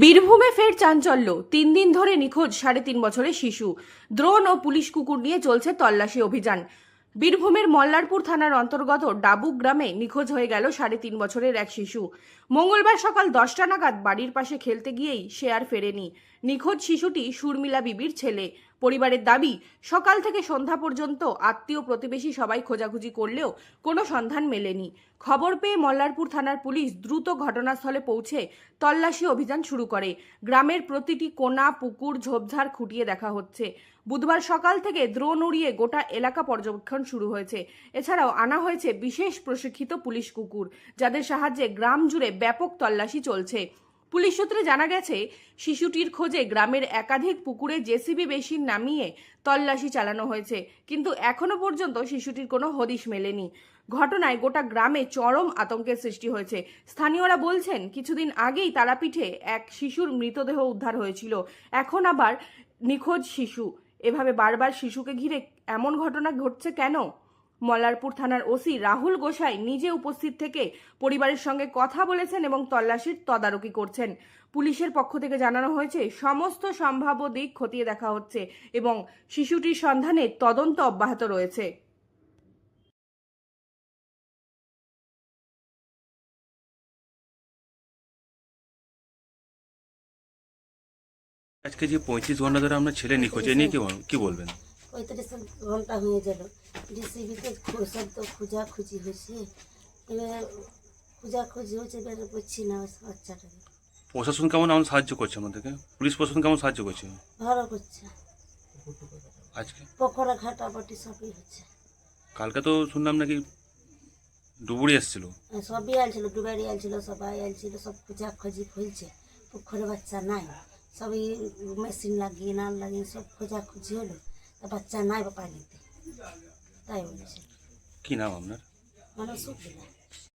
বীরভূমে ফের চাঞ্চল্য। তিন দিন ধরে নিখোঁজ সাড়ে তিন বছরের শিশু। দ্রোণ ও পুলিশ কুকুর নিয়ে চলছে তল্লাশি অভিযান। বীরভূমের মল্লারপুর থানার অন্তর্গত ডাবুক গ্রামে নিখোঁজ হয়ে গেল সাড়ে তিন বছরের এক শিশু। মঙ্গলবার সকাল দশটা নাগাদ বাড়ির পাশে খেলতে গিয়েই সে আর ফেরেনি। নিখোঁজ শিশুটি সুরমিলা বিবির ছেলে। পরিবারের দাবি, সকাল থেকে সন্ধ্যা পর্যন্ত আত্মীয় প্রতিবেশী সবাই খোঁজাখুঁজি করলেও কোনো সন্ধান মেলেনি। খবর পেয়ে মল্লারপুর থানার পুলিশ দ্রুত ঘটনাস্থলে পৌঁছে তল্লাশি অভিযান শুরু করে। গ্রামের প্রতিটি কোনা, পুকুর, ঝোপঝাড় খুঁটিয়ে দেখা হচ্ছে। বুধবার সকাল থেকে দ্রোণ উড়িয়ে গোটা এলাকা পর্যবেক্ষণ শুরু হয়েছে। এছাড়াও আনা হয়েছে বিশেষ প্রশিক্ষিত পুলিশ কুকুর, যাদের সাহায্যে গ্রাম জুড়ে ব্যাপক তল্লাশি চলছে। পুলিশ সূত্রে জানা গেছে, শিশুটির খোঁজে গ্রামের একাধিক পুকুরে জেসিবি বেশিন নামিয়ে তল্লাশি চালানো হয়েছে, কিন্তু এখনও পর্যন্ত শিশুটির কোনো হদিশ মেলেনি। ঘটনায় গোটা গ্রামে চরম আতঙ্কের সৃষ্টি হয়েছে। স্থানীয়রা বলছেন, কিছুদিন আগেই তারাপীঠে এক শিশুর মৃতদেহ উদ্ধার হয়েছিল। এখন আবার নিখোঁজ শিশু। এভাবে বারবার শিশুকে ঘিরে এমন ঘটনা ঘটছে কেন? মল্লারপুর থানার ওসি রাহুল গোসাই নিজে উপস্থিত থেকে পরিবারের সঙ্গে কথা বলেছেন এবং তল্লাশির তদারকি করছেন। পুলিশের পক্ষ থেকে জানানো হয়েছে, সমস্ত সম্ভাব্য দিক খতিয়ে দেখা হচ্ছে এবং শিশুটির সন্ধানে তদন্ত অব্যাহত রয়েছে। আজকে যে পঁয়ত্রিশ ঘণ্টা ধরে আমরা ছেলে নিখোঁজ নিয়ে কি বল- কি বলবেন? পঁয়ত্রিশ ঘণ্টা হয়ে গেল। ডিসিবিতে সব তো খোঁজাখুঁজি হয়েছে। এবার খোঁজাখুঁজি হয়েছে বের করছি না বাচ্চাটাকে। প্রশাসন কেমন আমার সাহায্য করছে আমাদেরকে? পুলিশ প্রশাসন কেমন সাহায্য করছে? ভালো করছে। আজকে? পকোড়া ঘাটাপাটি সবই হচ্ছে। কালকে তো শুনলাম নাকি ডুবুরি এসেছিল। আর সবই আলছিল ডুবারি আলছিল সবাই আলছিল সব খোঁজাখুঁজি খুলছে পুকুরে বাচ্চা নাই। সবই মেশিন লাগিয়ে না লাগিয়ে সব খোঁজাখুঁজি হলো। বাচ্চা নাই পানিতে তাই বলেছে। কি নাম আপনার? মানে সুখ দিলা